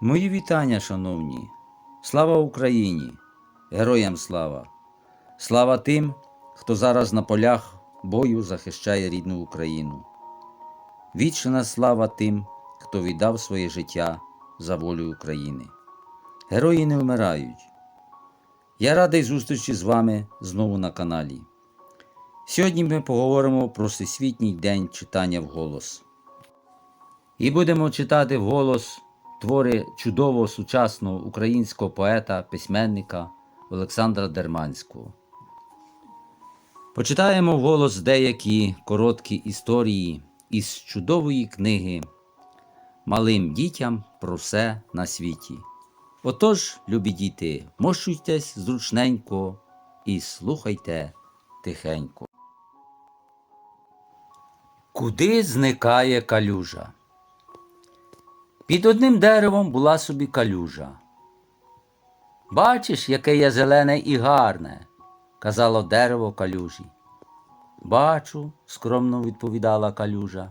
Мої вітання, шановні! Слава Україні! Героям слава! Слава тим, хто зараз на полях бою захищає рідну Україну. Вічна слава тим, хто віддав своє життя за волю України. Герої не вмирають. Я радий зустрічі з вами знову на каналі. Сьогодні ми поговоримо про Всесвітній день читання вголос. І будемо читати вголос твори чудового сучасного українського поета, письменника Олександра Дерманського. Почитаємо вголос деякі короткі історії із чудової книги Малим дітям про все на світі. Отож, любі діти, мощуйтесь зручненько і слухайте тихенько. Куди зникає калюжа? Під одним деревом була собі калюжа. Бачиш, яке я зелене і гарне, казало дерево калюжі. Бачу, скромно відповідала калюжа.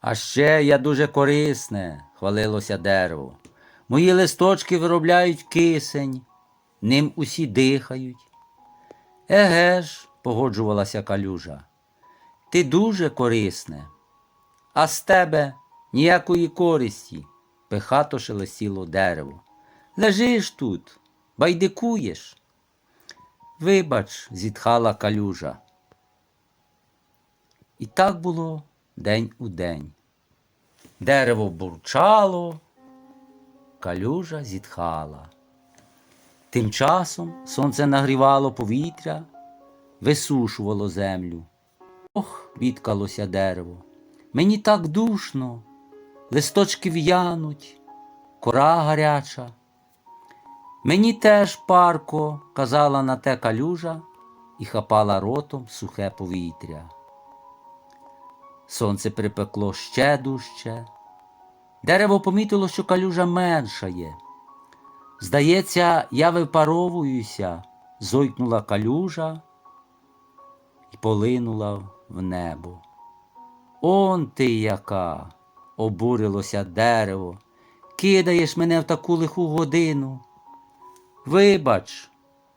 А ще я дуже корисне, хвалилося дерево. Мої листочки виробляють кисень, ним усі дихають. Еге ж, погоджувалася калюжа, ти дуже корисне, а з тебе ніякої користі, пихато шелестіло дерево. Лежиш тут, байдикуєш. Вибач, зітхала калюжа. І так було день у день. Дерево бурчало, калюжа зітхала. Тим часом сонце нагрівало повітря, висушувало землю. Ох, бідкалося дерево. Мені так душно, листочки в'януть, кора гаряча. Мені теж парко, казала на те калюжа і хапала ротом сухе повітря. Сонце припекло ще дужче. Дерево помітило, що калюжа меншає. Здається, я випаровуюся, зойкнула калюжа і полинула в небо. Он ти яка, обурилося дерево, кидаєш мене в таку лиху годину. Вибач,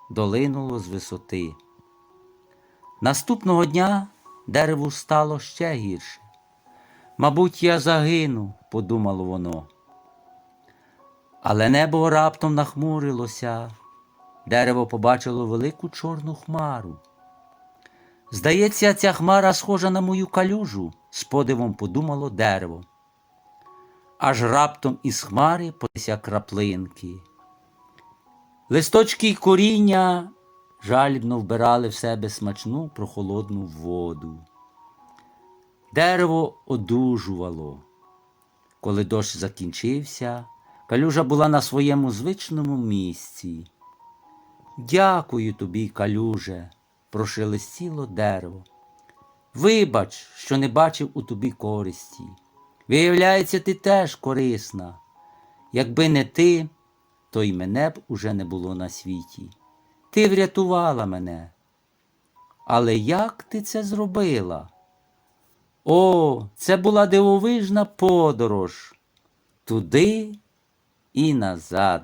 долинуло з висоти. Наступного дня дереву стало ще гірше. Мабуть, я загину, подумало воно. Але небо раптом нахмурилося. Дерево побачило велику чорну хмару. Здається, ця хмара схожа на мою калюжу, з подивом подумало дерево. Аж раптом із хмари полися краплинки. Листочки й коріння жальбно вбирали в себе смачну прохолодну воду. Дерево одужувало. Коли дощ закінчився, калюжа була на своєму звичному місці. Дякую тобі, калюже, прошелестіло дерево. Вибач, що не бачив у тобі користі. Виявляється, ти теж корисна. Якби не ти, то й мене б уже не було на світі. Ти врятувала мене. Але як ти це зробила? О, це була дивовижна подорож туди і назад.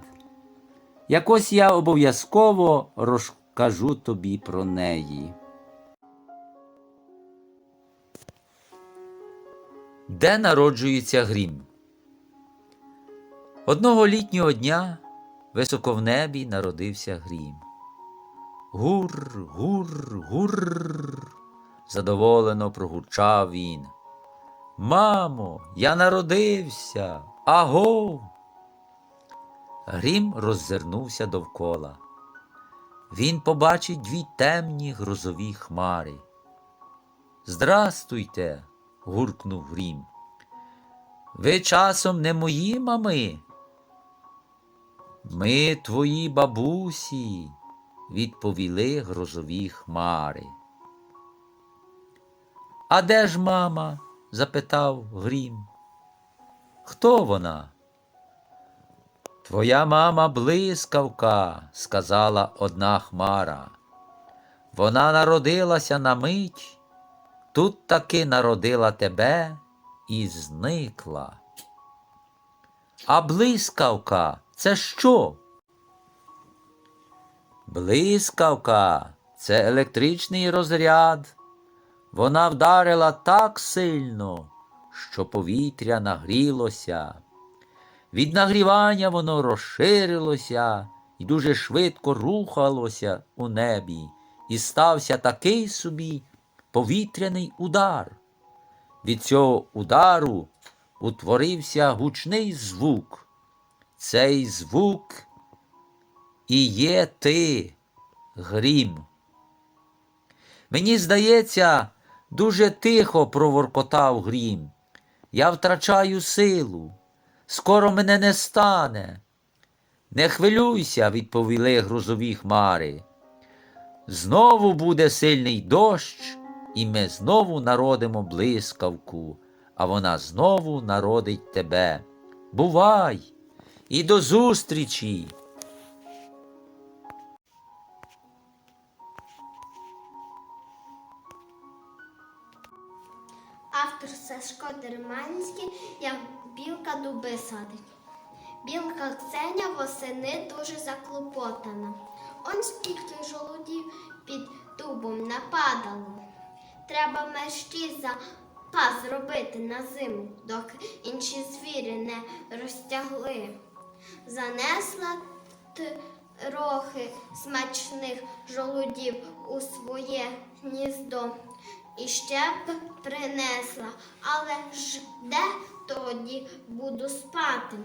Якось я обов'язково розкажу тобі про неї. Де народжується грім? Одного літнього дня високо в небі народився грім. Гур, гур, гур. задоволено прогурчав він. Мамо, я народився. Аго. Грім роззирнувся довкола. Він побачить дві темні грозові хмари. Здрастуйте, гуркнув Грім. Ви часом не мої мами? Ми твої бабусі, відповіли грозові хмари. А де ж мама? запитав Грім. Хто вона? Твоя мама блискавка, сказала одна хмара. Вона народилася на мить, тут таки народила тебе і зникла. А блискавка це що? Блискавка це електричний розряд. Вона вдарила так сильно, що повітря нагрілося. Від нагрівання воно розширилося і дуже швидко рухалося у небі, і стався такий собі повітряний удар. Від цього удару утворився гучний звук. Цей звук і є ти, грім. Мені здається, дуже тихо проворкотав грім. Я втрачаю силу. Скоро мене не стане. Не хвилюйся, відповіли грозові хмари. Знову буде сильний дощ, і ми знову народимо блискавку, а вона знову народить тебе. Бувай і до зустрічі! Автор Сашко Дерманський, як білка дуби садить. Білка Ксеня восени дуже заклопотана. Он скільки жолудів під дубом нападало. Треба мерщі запас зробити на зиму, доки інші звірі не розтягли. Занесла трохи смачних жолудів у своє гніздо і ще б принесла, але ж де тоді буду спати?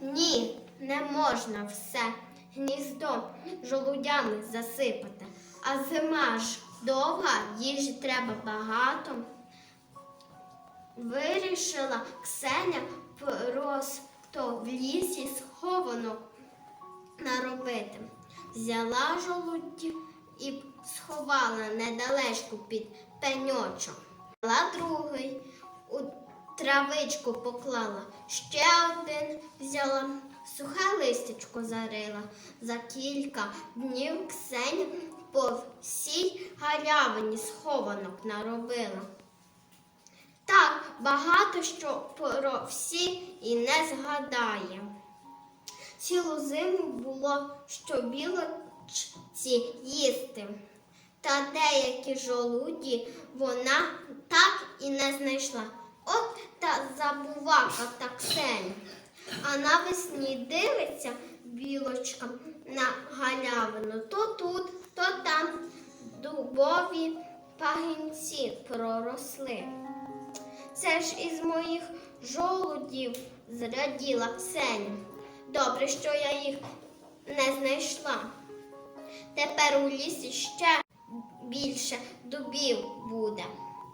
Ні, не можна все гніздо жолудями засипати. А зима ж довга, їжі треба багато. Вирішила Ксеня просто в лісі схованок наробити. Взяла жолудів і сховала недалечко під пеньочок. Взяла другий, у травичку поклала, ще один взяла, сухе листячко зарила. За кілька днів Ксеня по всій галявині схованок наробила. Так багато що про всі і не згадає. Цілу зиму було що білочці їсти. Та деякі жолуді вона так і не знайшла. От та забувака та Ксеня. А навесні дивиться білочка на галявину то тут, то там дубові пагінці проросли. Це ж із моїх жолудів зраділа Ксеня. Добре, що я їх не знайшла. Тепер у лісі ще більше дубів буде.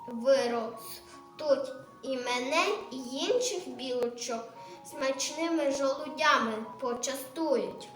Виростуть і мене, і інших білочок смачними жолудями почастують.